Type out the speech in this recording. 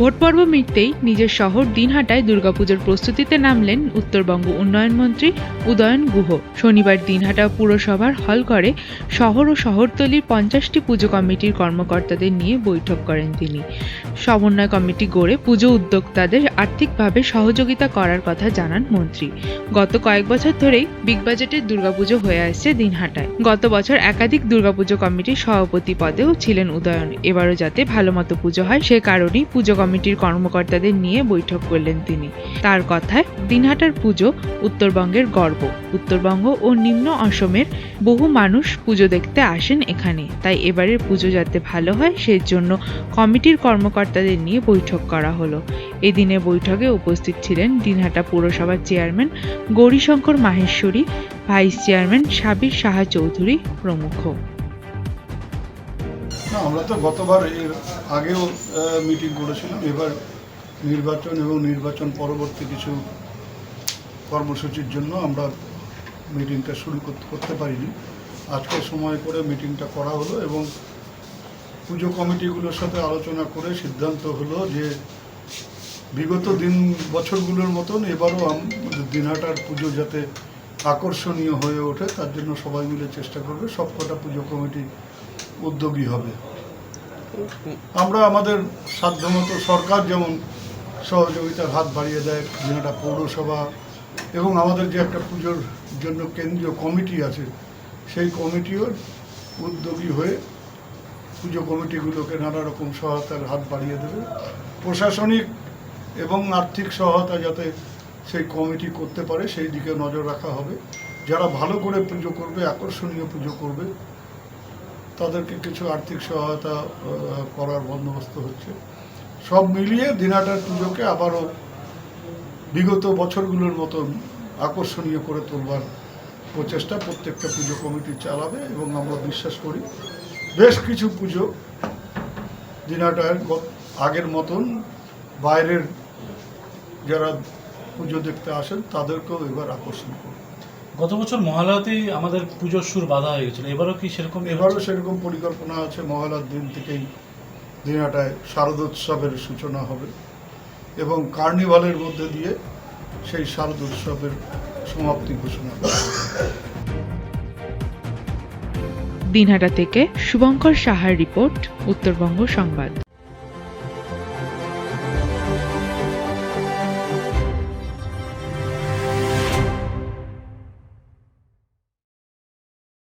Vote পর্ব মিটতেই নিজের শহর দিনহাটায় দুর্গাপুজোর প্রস্তুতিতে নামলেন উত্তরবঙ্গ উন্নয়ন মন্ত্রী উদয়ন গুহ। শনিবার দিনহাটা পুরসভার হল করে শহর ও শহরতলির পঞ্চাশটি পুজো কমিটির কর্মকর্তাদের নিয়ে বৈঠক করেন তিনি। সমন্বয় কমিটি গড়ে পুজো উদ্যোক্তাদের আর্থিকভাবে সহযোগিতা করার কথা জানান মন্ত্রী। গত কয়েক বছর ধরেই বিগ বাজেটের দুর্গাপুজো হয়ে আসছে দিনহাটায়। গত বছর একাধিক দুর্গাপুজো কমিটির সভাপতি পদেও ছিলেন উদয়ন। এবারও যাতে ভালো মতো পুজো হয় সে কারণেই পুজো কমিটির কর্মকর্তাদের নিয়ে বৈঠক করলেন তিনি। তার কথায় দিনহাটার পুজো উত্তরবঙ্গের গর্ব। উত্তরবঙ্গ ও নিম্ন অসমের বহু মানুষ পুজো দেখতে আসেন এখানে। তাই এবারের পুজো যাতে ভালো হয়, সেজন্য কমিটির কর্মকর্তাদের নিয়ে বৈঠক করা হলো। এদিনে বৈঠকে উপস্থিত ছিলেন দিনহাটা পুরসভার chairman Gourishankar Maheshwari, vice chairman Sabir Saha Chowdhury প্রমুখ। না, আমরা তো গতবার এর আগেও মিটিং করেছিলাম। এবার নির্বাচন এবং নির্বাচন পরবর্তী কিছু কর্মসূচির জন্য আমরা মিটিংটা শুরু করতে পারিনি। আজকে সময় করে মিটিংটা করা হলো এবং পুজো কমিটিগুলোর সাথে আলোচনা করে সিদ্ধান্ত হলো যে বিগত দিন, বছরগুলোর মতন এবারও দিনহাটার পুজো যাতে আকর্ষণীয় হয়ে ওঠে, তার জন্য সবাই মিলে চেষ্টা করবে। সবকটা পুজো কমিটি উদ্যোগী হবে। আমরা আমাদের সাধ্যমতো সরকার যেমন সহযোগিতার হাত বাড়িয়ে দেয় দিনহাটা পৌরসভা এবং আমাদের যে একটা পুজোর জন্য কেন্দ্রীয় কমিটি আছে, সেই কমিটিও উদ্যোগী হয়ে পুজো কমিটিগুলোকে নানা রকম সহায়তার হাত বাড়িয়ে দেবে। প্রশাসনিক এবং আর্থিক সহায়তা যাতে সেই কমিটি করতে পারে, সেই দিকে নজর রাখা হবে। যারা ভালো করে পুজো করবে, আকর্ষণীয় পুজো করবে তাদেরকে কিছু আর্থিক সহায়তা করার বন্দোবস্ত হচ্ছে। সব মিলিয়ে দিনাটার পুজোকে আবারও বিগত বছরগুলোর মতন আকর্ষণীয় করে তোলবার প্রচেষ্টা প্রত্যেকটা পুজো কমিটি চালাবে এবং আমরা বিশ্বাস করি বেশ কিছু পুজো দিনাটার আগের মতন বাইরের যারা পুজো দেখতে আসেন তাদেরকেও এবার আকর্ষণ করবে। গত বছর মহালয়াতেই আমাদের পুজোর সুর বাধা হয়ে গেছিল। এবারও কি সেরকম এবারও সেরকম পরিকল্পনা আছে। মহালয়ার দিন থেকেই দিনাটায় শারদোৎসবের সূচনা হবে এবং কার্নিভালের মধ্যে দিয়ে সেই শারদোৎসবের সমাপ্তি ঘোষণা করা হবে। দিনহাটা থেকে শুভঙ্কর সাহার রিপোর্ট উত্তরবঙ্গ সংবাদ।